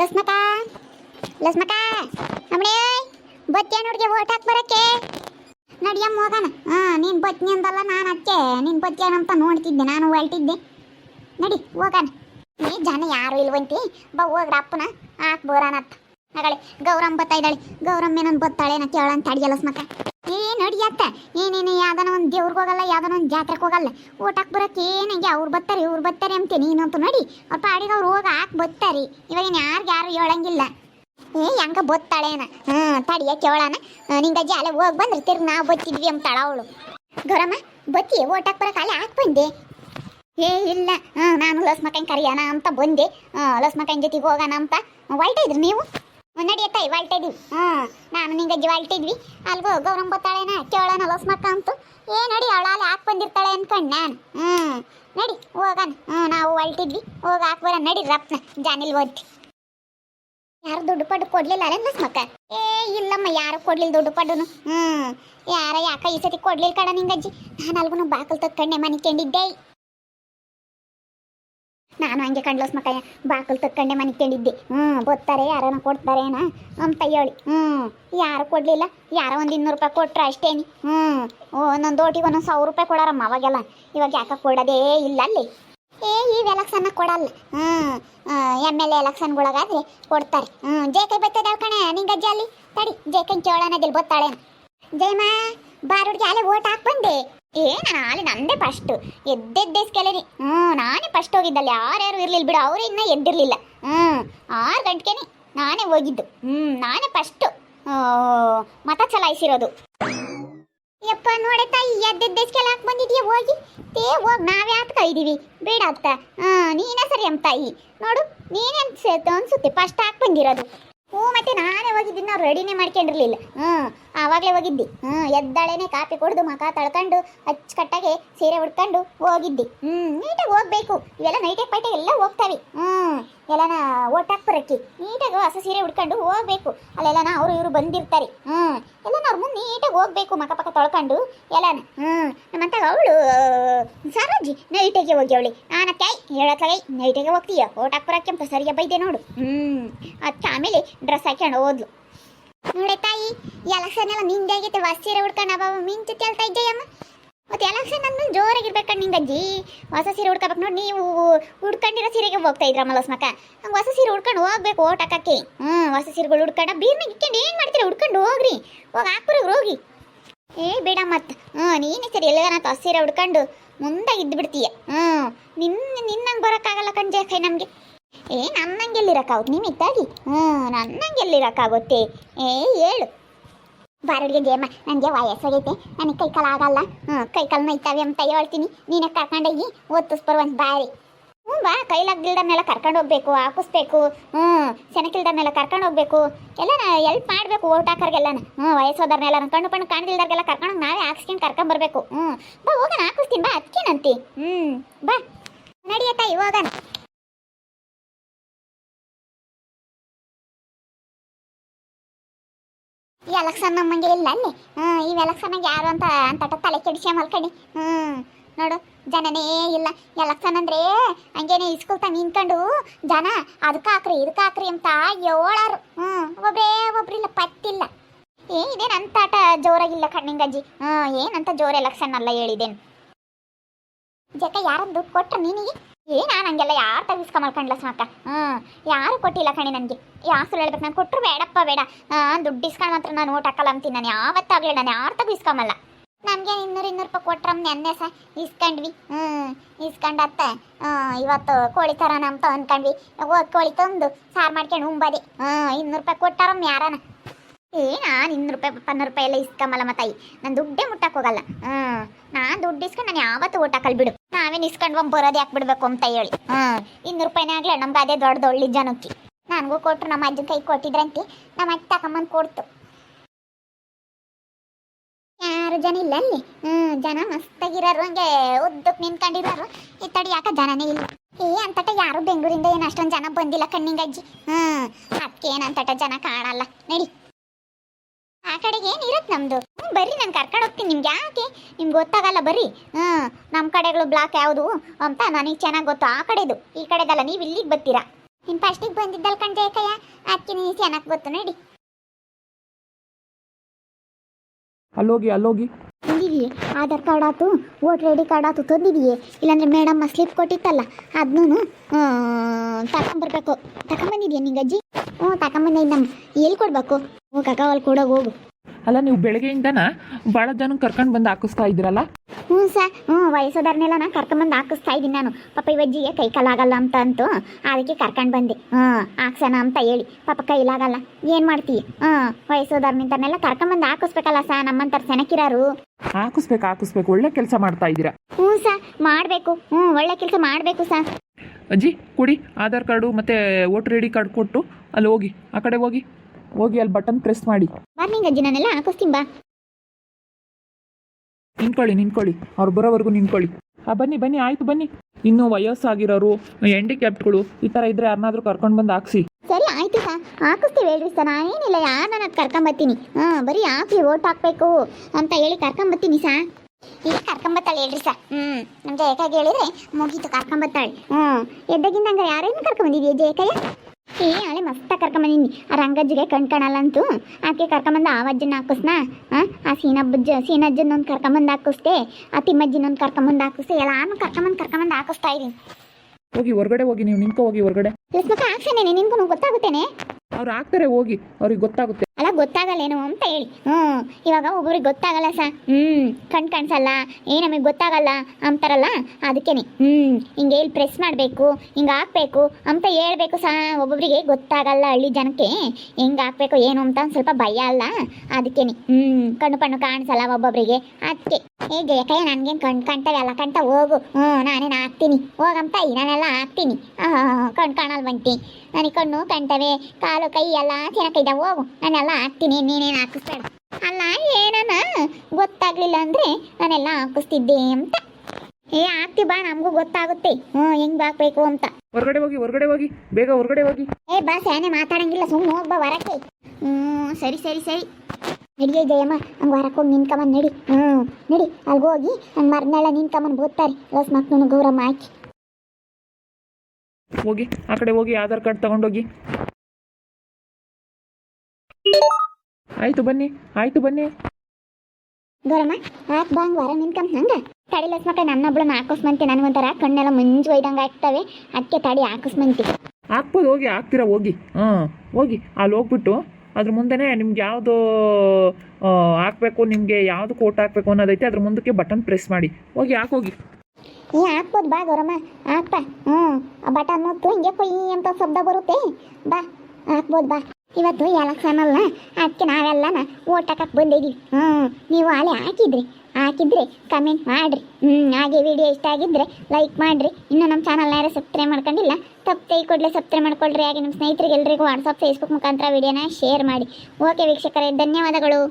ಲಸ್ಮಕ ಲಸ್ಮಕ ಅಮ್ಮಣೇ ಬತ್ತಿ ನೋಡ್ಗೆ ಓಟ್ ಹಾಕಿ ಬರಕ್ಕೆ. ನಡಿಯಮ್ಮ ಹೋಗೋಣ. ಹಾ, ನೀನ್ ಬತ್ನಿ ಅಂದಲ್ಲ ನಾನು ಅಕ್ಕೆ ನಿನ್ ಬತ್ತಿ ಅಂತ ನೋಡ್ತಿದ್ದೆ, ನಾನು ಹೊಲ್ಟಿದ್ದೆ. ನಡಿ, ಹೋಗೋಣ. ನೀ ಜನ ಯಾರು ಇಲ್ವಂತಿ? ಬಾ, ಹೋಗ್ರ ಅಪ್ಪನ. ಹಾಕ್ ಬೋರಾನತ್ತ ನಗಳೆ ಗೌರಮ್ಮ ಬತ್ತಾ ಇದ್ದಾಳೆ. ಗೌರಮ್ಮ ಏನೊಂದು ಬತ್ತಾಳೆ ನಾ ಕೇಳಂತ ಅಡಿಗೆ ಸ್ಮಕ ಏ ನಡಿಯತ್ತ ಏನೇನು ಯಾವ್ದಾನ ಒಂದು ದೇವ್ರಿಗೆ ಹೋಗಲ್ಲ, ಯಾವ್ದಾನ ಒಂದು ಜಾತ್ರೆಗೆ ಹೋಗಲ್ಲ. ಓಟಾಕ್ ಬರಕ್ಕೆ ಏನಂಗೆ ಅವ್ರು ಬರ್ತಾರೆ, ಇವ್ರು ಬರ್ತಾರೆ ಅಂತೀನಿ ನೀನಂತೂ ನೋಡಿ. ಅವ್ರ ಪಾಡಿಗೆ ಅವ್ರು ಹೋಗಿ ಹಾಕಿ ಬತ್ತಾರಿ. ಇವಾಗ ಯಾರಿಗೆ ಯಾರು ಹೇಳಂಗಿಲ್ಲ. ಏ ಹೆಂಗ ಬತ್ತಾಳೇನ? ಹಾಂ ತಡಿಯ ನಿಂಗ ಜಾಲೆ ಹೋಗಿ ಬಂದ್ರೆ ತಿರ್ಗಿ ನಾವು ಬತ್ತಿದ್ವಿ ಅಂತಾಳ ಅವಳು. ಗೌರಮ್ಮ, ಬತ್ತಿ ಓಟಾಕ್ ಬರಕ್ಕೆ ಅಲ್ಲಿ ಹಾಕ್ ಬಂದೆ. ಏ, ಇಲ್ಲ. ನಾನು ಲಸ್ಮಕಾಯಿ ಕರಿಯೋಣ ಅಂತ ಬಂದೆ. ಹ್ಞೂ ಲಸ್ಮಕಾಯಿ ಜೊತೆಗೆ ಹೋಗೋಣ ಅಂತ. ಹೊಲ್ಟ ಇದ್ರಿ ನೀವು? ನಡಿಯತ್ತಾಯಿ ಹೊಲ್ಟ ಇದೀವಿ ಹ್ಞೂ ನಾನು ನಿಂಗೆ ಹೊಲ್ಟಿದ್ವಿ ಅಲ್ಗೋ ಗೌರಮ್ಮ ಬತ್ತಾಳೇನ ಕೇಳೋಣ ಲಸ್ಮಕ್ಕ ಅಂತು. ಏ, ನಡಿ, ಅವಳ ಹಾಕಿ ಬಂದಿರ್ತಾಳೆ ಅನ್ಕೊಂಡು ನಾನು. ಹ್ಞೂ ನಡಿ, ಹೋಗಣ. ಹ್ಞೂ ನಾವು ಹೊಲ್ಟಿದ್ವಿ ಹೋಗಿ ಬರೋಣ. ನಡಿ, ರಪ್ನ ಜಾನಿಲ್ ಓದ್ತಿ ಯಾರು ದುಡ್ಡು ಪಡ್ಡು ಕೊಡ್ಲಿಲ್ಲ ಅಲ್ಲ ಏ, ಇಲ್ಲಮ್ಮ, ಯಾರು ಕೊಡ್ಲಿಲ್ಲ ದುಡ್ಡು ಪಡ್ಡುನು ಹ್ಞೂ ಯಾರ ಯಾಕ ಈ ಸತಿ ಕೊಡ್ಲಿಲ್ಲ ಕಡ ನಿಂಗಜ್ಜಿ ನಾನು ಅಲ್ಗೂ ಬಾಕಲ್ ತಕ್ಕಣ್ಣೆ ಮನೆ ನಾನು ಹಂಗೆ ಕಂಡ್ಲಸ್ ಮಕ್ಕಯ್ಯ ಬಾಕಲ್ ತಕ್ಕಂಡೆ ಮನೆ ಕಂಡಿದ್ದೆ ಹ್ಮ್ ಗೊತ್ತಾರೆ ಕೊಡ್ತಾರೆ ಕೊಡ್ತಾರೇನ, ಅಂತ ಹೇಳಿ. ಹ್ಞೂ ಯಾರು ಕೊಡಲಿಲ್ಲ, ಯಾರೋ ಒಂದು ಇನ್ನೂರು ರೂಪಾಯಿ ಕೊಟ್ರೆ ಅಷ್ಟೇನಿ. ಹ್ಮ್ ಒಂದೊಂದು ಓಟಿಗೆ ಒಂದೊಂದು ಸಾವಿರ ರೂಪಾಯಿ ಕೊಡಾರಮ್ಮ ಅವಾಗೆಲ್ಲ. ಇವಾಗ ಯಾಕೆ ಕೊಡೋದೇ ಇಲ್ಲ ಅಲ್ಲಿ? ಏ, ಈ ಎಲೆಕ್ಷನ್ನ ಕೊಡಲ್ಲ. ಹ್ಞೂ ಎಂ ಎಲ್ ಎ ಕೊಡ್ತಾರೆ. ಹ್ಞೂ ಜೆ ಕೈ ಬರ್ತದೆ ಕಣೆ ನಿಂಗಜ್ಜಿ ಅಲ್ಲಿ? ತಡಿ, ಜೆ ಕೈ ಕೇಳೋಣದಲ್ಲಿ ಗೊತ್ತಾಳೆ ಜಯಮ್ಮ, ಬಾರುಡ್ಗೆ ಅಲ್ಲೇ ಓಟ್ ಹಾಕ್ ಬಂದೆ. ಏ ನಾನು ನಂದೆ ಫಸ್ಟ್ ಕೆಲರಿ ಹ್ಞೂ ನಾನೇ ಫಸ್ಟ್ ಹೋಗಿದ್ದಲ್ಲ. ಯಾರ್ಯಾರು ಇರ್ಲಿಲ್ಲ ಬಿಡು, ಅವರೇ ಇನ್ನೂ ಎದ್ದಿರಲಿಲ್ಲ. ಹ್ಞೂ ಆರು ಗಂಟೆಗೆ ನಾನೇ ಹೋಗಿದ್ದು. ಹ್ಞೂ ನಾನೇ ಫಸ್ಟು ಮತ ಚಲಾಯಿಸಿರೋದು. ಯಪ್ಪ, ನೋಡೆ ತಾಯಿ ಎದ್ದೆದ್ದೇಸ್ಕೆಲ್ಲ ಹಾಕ್ ಬಂದಿದ್ಯಾ? ಹೋಗಿ. ತೇ, ಹೋಗಿ, ನಾವೇ ಆತ್ಕ ಇದ್ದೀವಿ ಬೇಡ ಅತ್ತ ಹ್ಞೂ ನೀನೇ ಸರಿ ಅಮ್ಮ ತಾಯಿ. ನೋಡು, ನೀನೇ ಅನ್ಸುತ್ತೆ. ಫಸ್ಟ್ ಹಾಕಿ ಬಂದಿರೋದು. ಹ್ಞೂ, ಮತ್ತೆ ನಾನೇ ಹೋಗಿದ್ದೀನಿ ನಾವು ರೆಡಿನೇ ಮಾಡ್ಕೊಂಡಿರ್ಲಿಲ್ಲ. ಹ್ಞೂ ಆವಾಗಲೇ ಹೋಗಿದ್ದಿ. ಹ್ಞೂ ಎದ್ದಾಳೆನೆ ಕಾಫಿ ಕುಡ್ದು ಮಖ ತಳ್ಕೊಂಡು, ಅಚ್ಚುಕಟ್ಟಾಗಿ ಸೀರೆ ಉಡ್ಕೊಂಡು ಹೋಗಿದ್ದಿ. ಹ್ಞೂ ನೀಟಾಗಿ ಹೋಗ್ಬೇಕು. ಇವೆಲ್ಲ ನೈಟೆ ಪೈಟೆ ಎಲ್ಲ ಹೋಗ್ತಾವೆ. ಹ್ಞೂ ಎಲ್ಲನ ಓಟಾಕ್ ಬರಕ್ಕೆ ನೀಟಾಗಿ ಹೊಸ ಸೀರೆ ಉಟ್ಕೊಂಡು ಹೋಗ್ಬೇಕು. ಅಲ್ಲೆಲ್ಲನ ಅವರು ಇವರು ಬಂದಿರ್ತಾರೆ. ಹ್ಞೂ ಎಲ್ಲನ ಅವ್ರ ಮುಂದೆ ನೀಟಾಗಿ ಹೋಗ್ಬೇಕು ಮಖ ಪಕ್ಕ ತೊಳ್ಕೊಂಡು ಎಲ್ಲನ. ಹ್ಞೂ ನಮ್ಮಂತ ಅವಳು, ಸರೋಜಿ, ನೈಟಿಗೆ ಹೋಗಿ ಅವಳಿ ನಾನು ಕೈ ಹೇಳತ್ಲಾಗೈ ನೈಟಿಗೆ ಹೋಗ್ತೀಯ? ಓಟಾಕ್ ಬರಕ್ಕೆ ಅಂತ ಸರಿಯಾಗಿ ಬೈದೆ ನೋಡು. ಹ್ಞೂ ಅದಕ್ಕೆ ಆಮೇಲೆ ಡ್ರೆಸ್ ಹಾಕ್ಕೊಂಡು ಹೋದ್ಲು. ನೋಡೆ ತಾಯಿ ಎಲೆಕ್ಷನ್ ಎಲ್ಲ ನಿಂದೆ ಆಗೈತೆ ಸೀರೆ ಉಡ್ಕೊಂಡು ಅವ ಮಿಂಚು ಕೇಳ್ತಾ ಇದ್ದೆಯಮ್ಮ ಮತ್ತೆ ಎಲೆಕ್ಷನ್ ಅಂದ್ಮೇಲೆ ಜೋರಾಗಿರ್ಬೇಕಣ್ಣ ನಿಂಗಜ್ಜಿ ಹೊಸ ಸೀರೆ ಹುಡ್ಕೋಬೇಕು ನೋಡಿ ನೀವು ಹುಡ್ಕೊಂಡಿರೋ ಸೀರೆಗೆ ಹೋಗ್ತಾ ಇದ್ರಮ್ಮ ಲಸ್ಮಕ್ಕ ಹಂಗೆ ಹೊಸ ಸೀರೆ ಉಡ್ಕೊಂಡು ಹೋಗ್ಬೇಕು ಓಟ್ ಹಾಕಕ್ಕೆ. ಹ್ಞೂ ಹೊಸ ಸೀರೆಗಳು ಉಡ್ಕೊಂಡು ಬೀರ್ನಾಗ ಇಕ್ಕೊಂಡು ಏನು ಮಾಡ್ತೀರಿ? ಉಡ್ಕೊಂಡು ಹೋಗ್ರಿ. ಹೋಗಿ ಹಾಕ್ಬರೋ ಹೋಗಿ. ಏ ಬೇಡ ಮತ್ತೆ ಹ್ಞೂ ನೀನೇ ಸರಿ ಎಲ್ಲ ಹೊಸ ಸೀರೆ ಉಡ್ಕೊಂಡು ಮುಂದೆ ಇದ್ದು ಬಿಡ್ತೀಯ ಹ್ಞೂ ನಿನ್ನ ನಿನ್ನಂಗೆ ಬರೋಕ್ಕಾಗಲ್ಲ ಕಣ್ಜೆ ಕೈ ನಮಗೆ. ಏ ನನ್ನಂಗೆಲ್ಲಿರಕ್ಕಾಗುತ್ತೆ ನಿಮಗೆ ತಾಗಿ ಹ್ಞೂ, ನನ್ನಂಗೆಲ್ಲಿರಕ್ಕಾಗುತ್ತೆ? ಏ, ಹೇಳು. ಬಾರಡಿಗೆ ಜಯಮ್ಮ ನನಗೆ ವಯಸ್ಸಾಗೈತೆ ನನಗೆ ಕೈ ಕಾಲು ಆಗಲ್ಲ. ಹ್ಞೂ, ಕೈ ಕಾಲು ನೋಯ್ತಾವೆ ಅಂತ ಹೇಳ್ತೀನಿ. ನೀನೇ ಕರ್ಕೊಂಡೋಗಿ ಓದಿಸ್ಬರುವಂತ ಬಾರಿ. ಹ್ಞೂ, ಬಾ ಕೈಲಾಗ್ದಿಲ್ದನ್ನೆಲ್ಲ ಕರ್ಕೊಂಡು ಹೋಗ್ಬೇಕು, ಹಾಕಿಸ್ಬೇಕು. ಹ್ಞೂ ಸೆನಕಿಲ್ದನ್ನೆಲ್ಲ ಕರ್ಕೊಂಡು ಹೋಗ್ಬೇಕು. ಎಲ್ಲ ಎಲ್ಪ್ ಮಾಡಬೇಕು ಓಟ್ ಹಾಕೋರ್ಗೆಲ್ಲನ. ಹ್ಞೂ ವಯಸ್ಸೋದರ್ನೆಲ್ಲ ಕಣ್ಣು ಪಣ್ಣು ಕಾಣ್ದಿಲ್ದಾರ್ಗೆಲ್ಲ ಕರ್ಕೊಂಡು ನಾವೇ ಹಾಕ್ಸ್ಕೊಂಡು ಕರ್ಕೊಂಡ್ ಬರ್ಬೇಕು. ಹ್ಞೂ, ಬಾ, ಹೋಗೋಣ, ಹಾಕಿಸ್ತೀನಿ, ಬಾ ಅದಕ್ಕೇನಂತಿ ಹ್ಞೂ, ಬಾ. ನಡಿಯತ್ತ ಹೋಗೋಣ. ಎಲೆಕ್ಷನ್ ನಮ್ಮಂಗೆ ಇಲ್ಲ ಅಲ್ಲಿ? ಹ್ಮ್, ಈ ಎಲೆಕ್ಷನ್ನಾಗ ಯಾರು ಅಂತ ಅಂತ ತಲೆ ಕೆಡಿಸಿ ಮಲ್ಕಣಿ ಹ್ಮ್, ನೋಡು, ಜನನೇ ಇಲ್ಲ. ಎಲೆಕ್ಷನ್ ಅಂದ್ರೆ ಹಂಗೇನೆ ಇಸ್ಕೊಳ್ತಾ ನಿಂತ್ಕೊಂಡು ಜನ ಅದಕ್ಕೆ ಹಾಕ್ರಿ ಇದಕ್ಕೆ ಹಾಕ್ರಿ ಅಂತ ಏಳಾರು. ಹ್ಮ್ ಒಬ್ಬರೇ ಒಬ್ರಿಲ್ಲ ಪತ್ತಿಲ್ಲ. ಏ, ಇದೇನು ಅಂತ ಜೋರಾಗಿಲ್ಲ ಕಣ್ಣಿಂಗಜ್ಜಿ ಹ್ಮ್, ಏನಂತ ಜೋರ್ ಎಲೆಕ್ಷನ್ ಅಲ್ಲ ಹೇಳಿದೇನು. ಜಕ ಯಾರು ದುಡ್ಡು ಕೊಟ್ರ ನೀನಿಗೆ? ಏ ನಾನು ಹಂಗೆಲ್ಲ ಯಾರು ತಗಿಸ್ಕ ಮಾಡ್ಕೊಂಡ್ಲ ಸಾಕ? ಹ್ಮ್, ಯಾರು ಕೊಟ್ಟಿಲ್ಲ ಕಣೆ ನನಗೆ? ಯಾಸರು ಹೇಳ್ಬೇಕು, ನಾನು ಕೊಟ್ಟರು ಬೇಡಪ್ಪ, ಬೇಡ. ದುಡ್ಡು ಇಸ್ಕೊಂಡು ಮಾತ್ರ ನಾನು ಓಟ್ ಹಾಕಲ್ಲ ಅಂತೀನಿ ನಾನು. ಯಾವತ್ತಾಗಲಿ ನಾನು ಯಾರು ತಗು ನಮಗೆ ಇನ್ನೂರು ಇನ್ನೂರು ರೂಪಾಯಿ ಕೊಟ್ರಮ್ ನೆನ್ನೆ ಸಹ ಇಸ್ಕೊಂಡ್ವಿ. ಹ್ಞೂ ಇಸ್ಕೊಂಡತ್ತ ಇವತ್ತು ಕೋಳಿ ತರೋಣ ಅಂತ ಅನ್ಕೊಂಡ್ವಿ. ಹೋಗಿ ಕೋಳಿ ತಂದು ಸಾರು ಮಾಡ್ಕೊಂಡು ಉಂಬದೆ. ಹ್ಞೂ ಇನ್ನೂರು ರೂಪಾಯಿ ಕೊಟ್ಟಾರಮ್ಮ ಯಾರನ? ಏ ನಾನು ಇನ್ನೂರು ರೂಪಾಯಿ, ಪನ್ನೂರು ರೂಪಾಯಿ ಎಲ್ಲ ಇಸ್ಕೊಂಬಲ್ಲ ಮತ್ತಾಯಿ ನಾನು ದುಡ್ಡೇ ಮುಟ್ಟಕ್ಕೆ ಹೋಗಲ್ಲ. ಹ್ಞೂ ನಾನು ದುಡ್ಡು ಇಸ್ಕೊಂಡು ನಾನು ಯಾವತ್ತೂ ಓಟ್ ಹಾಕಲ್ ಬಿಡು. ನಾವೇನು ಇಸ್ಕೊಂಡು ಒಂದು ಬರೋದು ಯಾಕೆ ಬಿಡ್ಬೇಕು ಅಂತ ಹೇಳಿ. ಹ್ಞೂ ಇನ್ನೂರು ರೂಪಾಯಿನೇ ಆಗಲಿ, ನಮ್ಗೆ ಅದೇ ದೊಡ್ಡ ಒಳ್ಳೆ ಜನಕ್ಕೆ. ನನಗೂ ಕೊಟ್ಟರು ನಮ್ಮ ಅಜ್ಜನ ಕೈ ಕೊಟ್ಟಿದ್ರಂತೆ. ನಮ್ಮ ಅಜ್ಜ ತಗೊಂಬಂದು ಕೊಡ್ತು. ಯಾರು ಜನ ಇಲ್ಲ ಅಲ್ಲಿ. ಹ್ಮ್, ಜನ ಮಸ್ತಾಗಿರೋರು, ಹಂಗೆ ಉದ್ದಕ್ಕೆ ನಿಂತ್ಕೊಂಡಿರೋರು. ಈ ತಡಿ ಯಾಕ ಜನನೇ ಇಲ್ಲ. ಏ, ಅಂತಟ ಯಾರು ಬೆಂಗಳೂರಿಂದ ಏನು ಅಷ್ಟೊಂದು ಜನ ಬಂದಿಲ್ಲ ಕಣ್ಣಿಂಗಜ್ಜಿ ಹ್ಮ್ ಅದಕ್ಕೆ ಏನಂತಟ ಜನ ಕಾಣಲ್ಲ. ನಡಿ. ಆ ಕಡೆಗೆ ಏನಿರುತ್ತೆ ನಮ್ದು? ಹ್ಮ್, ಬರ್ರಿ ನಾನು ಕರ್ಕೊಂಡು ಹೋಗ್ತೀನಿ. ನಿಮ್ಗೆ ಯಾಕೆ? ನಿಮ್ಗೆ ಗೊತ್ತಾಗಲ್ಲ ಬರ್ರಿ. ಹ್ಞೂ ನಮ್ಮ ಕಡೆಗಳು ಬ್ಲಾಕ್ ಯಾವುದು? ಅಂತ ನನಗೆ ಚೆನ್ನಾಗಿ ಗೊತ್ತು. ಆ ಕಡೆದು ಈ ಕಡೆದಲ್ಲ ನೀವು ಇಲ್ಲಿಗೆ ಬರ್ತೀರಾ? ನಿಮ್ಮ ಫಸ್ಟಿಗೆ ಬಂದಿದ್ದಲ್ ಕಣ್ ಜಯಕಯ್ಯ. ಅದಕ್ಕೆ ನೀ ಚೆನ್ನಾಗಿ ಗೊತ್ತು ನೋಡಿ. ಅಲ್ಲೋಗಿ ಅಲ್ಲೋಗಿ. ತಂದಿದೀಯೇ ಆಧಾರ್ ಕಾರ್ಡ್ ಆತು ವೋಟರ್ ಐ ಡಿ ಕಾರ್ಡ್ ಆತು ತಂದಿದೀಯೇ ಇಲ್ಲಾಂದ್ರೆ ಮೇಡಮ್ ಸ್ಲಿಪ್ ಕೊಟ್ಟಿತ್ತಲ್ಲ, ಅದನ್ನೂ ತಗೊಂಬರ್ಬೇಕು ತಗೊಂಬಂದಿದ್ಯಾ ನಿಂಗಜ್ಜಿ? ಹ್ಞೂ ತಗೊಂಬಂದಿದ್ದ ನಮ್ಮ ಎಲ್ಲಿ ಕೊಡಬೇಕು? ಹ್ಞೂ, ಕಾಕ, ಅಲ್ಲಿ ಕೊಡೋಗಿ ಹೋಗು. ಅಲ್ಲ ನೀವು ಬೆಳಗ್ಗೆಯಿಂದನ ಬಹಳ ಜನ ಕರ್ಕೊಂಡು ಬಂದು ಹಾಕಿಸ್ತಾ ಇದ್ದೀರಲ್ಲ? ಹ್ಞೂ ಸರ್ ಹ್ಞೂ ವಯಸ್ಸೋದರ್ನೆಲ್ಲ ನಾನು ಕರ್ಕೊಂಬಂದು ಹಾಕಿಸ್ತಾ ಇದ್ದೀನಿ ನಾನು. ಪಾಪ ಇವಜ್ಜಿಗೆ ಕೈ ಕಾಲಾಗಲ್ಲ ಅಂತ ಅಂತು. ಅದಕ್ಕೆ ಕರ್ಕೊಂಡು ಬಂದೆ. ಹ್ಞೂ ಹಾಕ್ಸೋಣ ಅಂತ ಹೇಳಿ. ಪಾಪ ಕೈಲಾಗಲ್ಲ ಏನು ಮಾಡ್ತೀಯ? ಹ್ಞೂ ಕರ್ಕೊಂಡು ಕರ್ಕೊಂಬಂದು ಹಾಕಿಸ್ಬೇಕಲ್ಲ ಸರ್ ನಮ್ಮಂತರ ಸೆನಕಿರಾರು ಹಾಕಿಸ್ಬೇಕು ಹಾಕಿಸ್ಬೇಕು. ಒಳ್ಳೆ ಕೆಲಸ ಮಾಡ್ತಾ ಇದ್ದೀರಾ? ಹ್ಞೂ ಸರ್ ಮಾಡಬೇಕು. ಹ್ಞೂ ಒಳ್ಳೆ ಕೆಲಸ ಮಾಡಬೇಕು ಸರ್. ಅಜ್ಜಿ ಕೊಡಿ ಆಧಾರ್ ಕಾರ್ಡು ಮತ್ತು ವೋಟರ್ ಐ ಡಿ ಕಾರ್ಡ್ ಕೊಟ್ಟು ಅಲ್ಲಿ ಹೋಗಿ ಆ ಕಡೆ ಹೋಗಿ. ಹೋಗಿ ಅಲ್ಲಿ ಬಟನ್ ಪ್ರೆಸ್ ಮಾಡಿ. ಮಾರ್ನಿಂಗ್ ಅಜ್ಜಿ ನಾನೆಲ್ಲ ಹಾಕಿಸ್ತೀನಿ ಬಾ. ನಿಂತ್ಕೊಳ್ಳಿ ನಿಂತ್ಕೊಳ್ಳಿ. ಅವ್ರು ಬರೋವರೆಗೂ ನಿಂತ್ಕೊಳ್ಳಿ. ಹಾಂ ಬನ್ನಿ ಬನ್ನಿ ಆಯ್ತು ಬನ್ನಿ. ಇನ್ನು ವಯಸ್ಸಾಗಿರೋರು ಹ್ಯಾಂಡಿಕ್ಯಾಪ್ಟ್ಗಳು ಈ ಥರ ಇದ್ರೆ ಯಾರನ್ನಾದ್ರೂ ಕರ್ಕೊಂಡು ಬಂದು ಹಾಕ್ಸಿ. ಸರಿ ಆಯ್ತು ಸಾ. ಹಾಕಿಸ್ತೀವಿ ಹೇಳ್ರಿ ಸರ್ ನಾನೇನಿಲ್ಲ ಯಾರು ನಾನು ಕರ್ಕೊಂಬತ್ತೀನಿ ಹಾಂ ಬರೀ ಹಾಕಿ ಓಟ್ ಹಾಕ್ಬೇಕು ಅಂತ ಹೇಳಿ ಕರ್ಕೊಂಬತ್ತೀನಿ ಸಾ. ಈಗ ಕರ್ಕೊಂಬತ್ತಾಳೆ ಹೇಳ್ರಿ ಸಾ. ಹ್ಞೂ ನಮ್ಮ ಜಯಕಾಗಿ ಹೇಳಿದ್ರೆ ಮುಗೀತು ಕರ್ಕೊಂಬತ್ತಾಳೆ ಹ್ಞೂ ಎದ್ದಾಗಿಂದ ಹಂಗಾರೆ ಯಾರೇನು ಕರ್ಕೊಂಬಂದಿದ್ಯಾ ಜಯಕಯ್ಯ ಏ ಹಳೆ ಮಸ್ತ ಕರ್ಕೊಂಬಂದಿನಿ. ಆ ರಂಗಜ್ಜಿಗೆ ಕಣ್ ಕಾಣಲ್ಲಂತೂ. ಆಕೆ ಕರ್ಕೊಂಬಂದು ಆ ಅಜ್ಜನ ಹಾಕಿಸ್ನಾ? ಆ ಸೀನಬ್ಬಜ್ಜ ಸೀನಜ್ಜನೊಂದು ಕರ್ಕೊಂಬಂದು ಹಾಕಿಸ್ದೆ ಆ ತಿಮ್ಮಜ್ಜಿನೊಂದು ಕರ್ಕೊಂಬಂದು ಹಾಕಿಸ್ದೆ ಎಲ್ಲಾನು ಕರ್ಕೊಂಬಂದು ಕರ್ಕೊಂಬಂದು ಹಾಕಿಸ್ತಾ ಇದೀನಿ. ಹೋಗಿ ಹೊರಗಡೆ ಹೋಗಿ ನೀವು ನಿಂತ್ಕೊ ಹೋಗಿ ಹೊರಗಡೆ. ಲಕ್ಷ್ಮಕ್ಕ ಹಾಕ್ಸೇನೆ ನಿನ್ಗೂ ಗೊತ್ತಾಗುತ್ತೇನೆ? ಅವ್ರು ಹಾಕ್ತಾರೆ ಹೋಗಿ. ಅವ್ರಿಗೆ ಗೊತ್ತಾಗುತ್ತೆ. ಅಲ್ಲ ಗೊತ್ತಾಗಲ್ಲೇನೋ ಅಂತ ಹೇಳಿ. ಹ್ಞೂ ಇವಾಗ ಒಬ್ಬರಿಗೆ ಗೊತ್ತಾಗಲ್ಲ ಸ. ಹ್ಞೂ ಕಣ್ ಕಾಣಿಸಲ್ಲ ಏ ನಮಗೆ ಗೊತ್ತಾಗಲ್ಲ ಅಂತಾರಲ್ಲ ಅದಕ್ಕೇನೆ. ಹ್ಞೂ ಹಿಂಗೆ ಎಲ್ಲಿ ಪ್ರೆಸ್ ಮಾಡಬೇಕು ಹಿಂಗೆ ಹಾಕ್ಬೇಕು ಅಂತ ಹೇಳಬೇಕು ಸ. ಒಬ್ಬೊಬ್ಬರಿಗೆ ಗೊತ್ತಾಗಲ್ಲ ಹಳ್ಳಿ ಜನಕ್ಕೆ ಹೆಂಗೆ ಹಾಕ್ಬೇಕು ಏನು ಅಂತ ಸ್ವಲ್ಪ ಭಯ ಅಲ್ಲ ಅದಕ್ಕೇನೆ. ಹ್ಞೂ. ಕಣ್ಣು ಪಣ್ಣು ಕಾಣಿಸಲ್ಲ ಒಬ್ಬೊಬ್ಬರಿಗೆ ಅದಕ್ಕೆ. ಏ ಜಯಕಯ್ಯ ನನಗೇನು ಕಣ್ ಕಾಣ್ತವೆ ಅಲ್ಲ ಕಣ್ತ ಹೋಗು. ಹ್ಞೂ ನಾನೇನು ಹಾಕ್ತೀನಿ. ಹೋಗಂತ ನಾನೆಲ್ಲ ಹಾಕ್ತೀನಿ. ಕಣ್ ಕಾಣಲ್ವಂತಿ ನನಗೆ ಕಣ್ಣು ಕಾಣ್ತವೆ ಕಾಲು ಕೈ ಎಲ್ಲ ಚೆನ್ನಾಗಿದ್ದಾವೆ ಹೋಗು. ನಾನೆಲ್ಲ ಹಾಕ್ತೀನಿ ನೀನೇನು ಹಾಕಿಸ್ಬೇಡ. ಅಲ್ಲ ಏನನ? ಗೊತ್ತಾಗ್ಲಿಲ್ಲ ಅಂದ್ರೆ ನಾನೆಲ್ಲ ಹಾಕಿಸ್ತಿದ್ದೆ ಅಂತ. ಏ ಹಾಕ್ತಿ ಬಾ ನಮಗೂ ಗೊತ್ತಾಗುತ್ತೆ. ಹ್ಞೂ ಹೆಂಗ್ ಹಾಕ್ಬೇಕು ಅಂತ. ಹೊರಗಡೆ ಹೋಗಿ ಹೊರಗಡೆ ಹೋಗಿ. ಬೇಗ ಹೊರಗಡೆ ಹೋಗಿ. ಏ ಬಾ ಸ್ಯಾನೆ ಮಾತಾಡಂಗಿಲ್ಲ ಸುಮ್ಮನೆ ಹೋಗ್ಬಾ ಹೊರಕ್ಕೆ. ಹ್ಞೂ ಸರಿ ಸರಿ ಸರಿ. ನಡಿಯೇ ಜಯಮ್ಮ ಹಂಗೆ ಹೊರಕ್ಕೆ ಹೋಗಿ ನಿನ್ಕಮನ್ ನಡಿ. ಹ್ಞೂ ನಡಿ ಅಲ್ಗೆ ಹೋಗಿ ಹಂಗೆ ಮರನೆಲ್ಲ ನಿನ್ಕಮನ್ ಬೋದ್ತಾರೆ. ಮಕ್ಕಳು ಗೌರಮ್ಮ ಹಾಕಿ. ಹೋಗಿ ಆ ಕಡೆ ಹೋಗಿ ಆಧಾರ್ ಕಾರ್ಡ್ ತಗೊಂಡೋಗಿ. ಆಯ್ತು ಬನ್ನಿ ಆಯ್ತು ಬನ್ನಿ. ಗೌರಮ್ಮ ಹಾಕ್ ಬಾಂಗ್ ವಾರ ನಿನ್ಕಮ್ ಹಂಗ. ತಡಿ ಲಸ್ ಮಕ್ಕ ನನ್ನೊಬ್ಳನ್ನ ಹಾಕಿಸ್ಮಂತಿ ನನಗೊಂಥರ ಕಣ್ಣೆಲ್ಲ ಮುಂಜು ಒಯ್ದಂಗೆ ಆಗ್ತವೆ. ಅದಕ್ಕೆ ತಡಿ ಹಾಕಿಸ್ಮಂತಿ ಹಾಕ್ಬೋದು ಹೋಗಿ ಹಾಕ್ತೀರಾ ಹೋಗಿ. ಹಾಂ ಹೋಗಿ ಅಲ್ಲಿ ಹೋಗ್ಬಿಟ್ಟು ಅದ್ರ ಮುಂದೆನೇ ನಿಮ್ಗೆ ಯಾವುದು ಹಾಕ್ಬೇಕು, ನಿಮಗೆ ಯಾವುದು ಕೋಟ್ ಹಾಕ್ಬೇಕು ಅನ್ನೋದೈತೆ, ಅದ್ರ ಮುಂದಕ್ಕೆ ಬಟನ್ ಪ್ರೆಸ್ ಮಾಡಿ. ಹೋಗಿ ಹಾಕೋಗಿ ಏ, ಹಾಕ್ಬೋದು, ಬಾ ಗೌರಮ್ಮ. ಹಾಕ್ಪ. ಹ್ಞೂ ಬಟನ್ ಹೊತ್ತು ಹಿಂಗೆ ಕೊಯ್ ಅಂತ ಶಬ್ದ ಬರುತ್ತೆ. ಬಾ, ಹಾಕ್ಬೋದು, ಬಾ. ಇವತ್ತು ಎಲೆಕ್ಷನ್ ಅಲ್ಲ ಅದಕ್ಕೆ ನಾವೆಲ್ಲನ ಓಟ್ ಹಾಕಕ್ಕೆ ಬಂದಿದ್ದೀವಿ ಹ್ಞೂ, ನೀವು ಅಲ್ಲಿ ಹಾಕಿದ್ರಿ. ಹಾಕಿದ್ರೆ ಕಮೆಂಟ್ ಮಾಡಿರಿ. ಹ್ಞೂ ಹಾಗೆ ವಿಡಿಯೋ ಇಷ್ಟ ಆಗಿದ್ರೆ ಲೈಕ್ ಮಾಡಿರಿ. ಇನ್ನು ನಮ್ಮ ಚಾನಲ್ನ ಯಾರು ಸಬ್ಸ್ಕ್ರೈಬ್ ಮಾಡ್ಕೊಂಡಿಲ್ಲ, ತಪ್ಪು ಕೊಡಲೇ ಸಬ್ಸ್ಕ್ರೈಬ್ ಮಾಡ್ಕೊಳ್ರಿ. ಹಾಗೆ ನಮ್ಮ ಸ್ನೇಹಿತರಿಗೆ ಎಲ್ಲರಿಗೂ ವಾಟ್ಸಪ್ ಫೇಸ್ಬುಕ್ ಮುಖಾಂತರ ವಿಡಿಯೋನ ಶೇರ್ ಮಾಡಿ. ಓಕೆ ವೀಕ್ಷಕರೇ, ಧನ್ಯವಾದಗಳು.